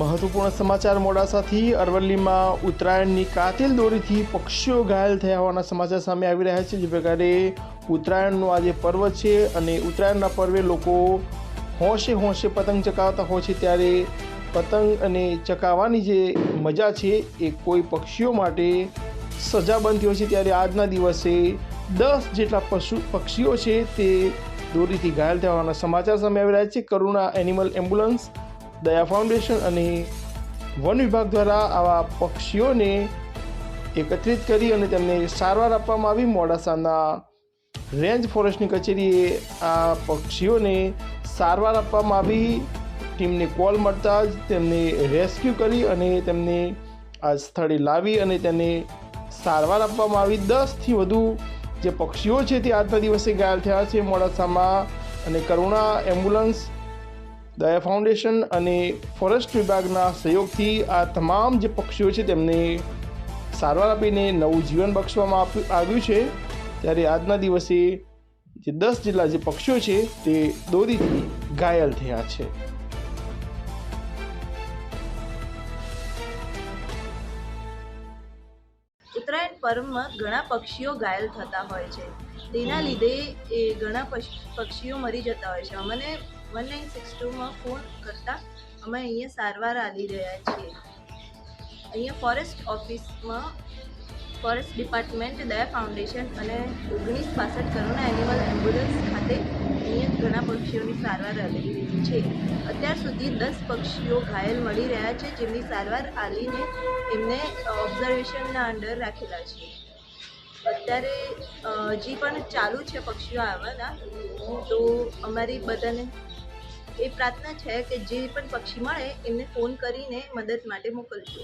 મહત્વપૂર્ણ સમાચાર મોડાસાથી. અરવલ્લીમાં ઉત્તરાયણની કાતિલ દોરીથી પક્ષીઓ ઘાયલ થયા હોવાના સમાચાર સામે આવી રહ્યા છે. જે પ્રકારે ઉત્તરાયણનો આજે પર્વ છે અને ઉત્તરાયણના પર્વે લોકો હોંશે હોંશે પતંગ ચકાવતા હોય છે. ત્યારે પતંગ અને ચકાવવાની જે મજા છે એ કોઈ પક્ષીઓ માટે સજા બનતી હોય છે. ત્યારે આજના દિવસે દસ જેટલા પશુ પક્ષીઓ છે તે દોરીથી ઘાયલ થયા હોવાના સમાચાર સામે આવી રહ્યા છે. Karuna animal ambulance Daya foundation અને વન વિભાગ દ્વારા આવા પક્ષીઓને એકત્રિત કરી અને તેમને સારવાર આપવામાં આવી. મોડાસાના રેન્જ ફોરેસ્ટની કચેરીએ આ પક્ષીઓને સારવાર આપવામાં આવી. ટીમને કોલ મળતા જ તેમને રેસ્ક્યુ કરી અને તેમને આ સ્થળે લાવી અને તેને સારવાર આપવામાં આવી. દસથી વધુ જે પક્ષીઓ છે તે આજના દિવસે ઘાયલ થયા છે મોડાસામાં. અને કરુણા એમ્બ્યુલન્સ દયા ફાઉન્ડેશન અને ફોરેસ્ટ વિભાગના સહયોગથી આ તમામ જે પક્ષીઓ છે તેમને સારવાર આપીને નવું જીવન બક્ષવામાં આવ્યું છે. ત્યારે આજના દિવસે જે દસ જેટલા જે પક્ષીઓ છે તે દોરીથી ઘાયલ થયા છે. ઉત્તરાયણ પર્વમાં ઘણા પક્ષીઓ ઘાયલ થતા હોય છે. તેના લીધે એ ઘણા પક્ષ- પક્ષીઓ મરી જતા હોય છે. અમને વન નાઇન સિક્સ ટુમાં ફોન કરતાં અમે અહીંયા સારવાર આવી રહ્યા છીએ. અહીંયા ફોરેસ્ટ ઓફિસમાં ફોરેસ્ટ ડિપાર્ટમેન્ટ દયા ફાઉન્ડેશન અને ઓગણીસ પાસઠ કરોના એનિમલ એમ્બ્યુલન્સ ખાતે અહીંયા ઘણા પક્ષીઓની સારવાર આપી રહી છે. અત્યાર સુધી દસ પક્ષીઓ ઘાયલ મળી રહ્યા છે, જેમની સારવાર આલીને એમને ઓબ્ઝર્વેશનના અંડર રાખેલા છે. અત્યારે જે પણ ચાલુ છે પક્ષીઓ આવવાના, તો અમારી બધાને એ પ્રાર્થના છે કે જે પણ પક્ષી મળે એમને ફોન કરીને મદદ માટે મોકલજો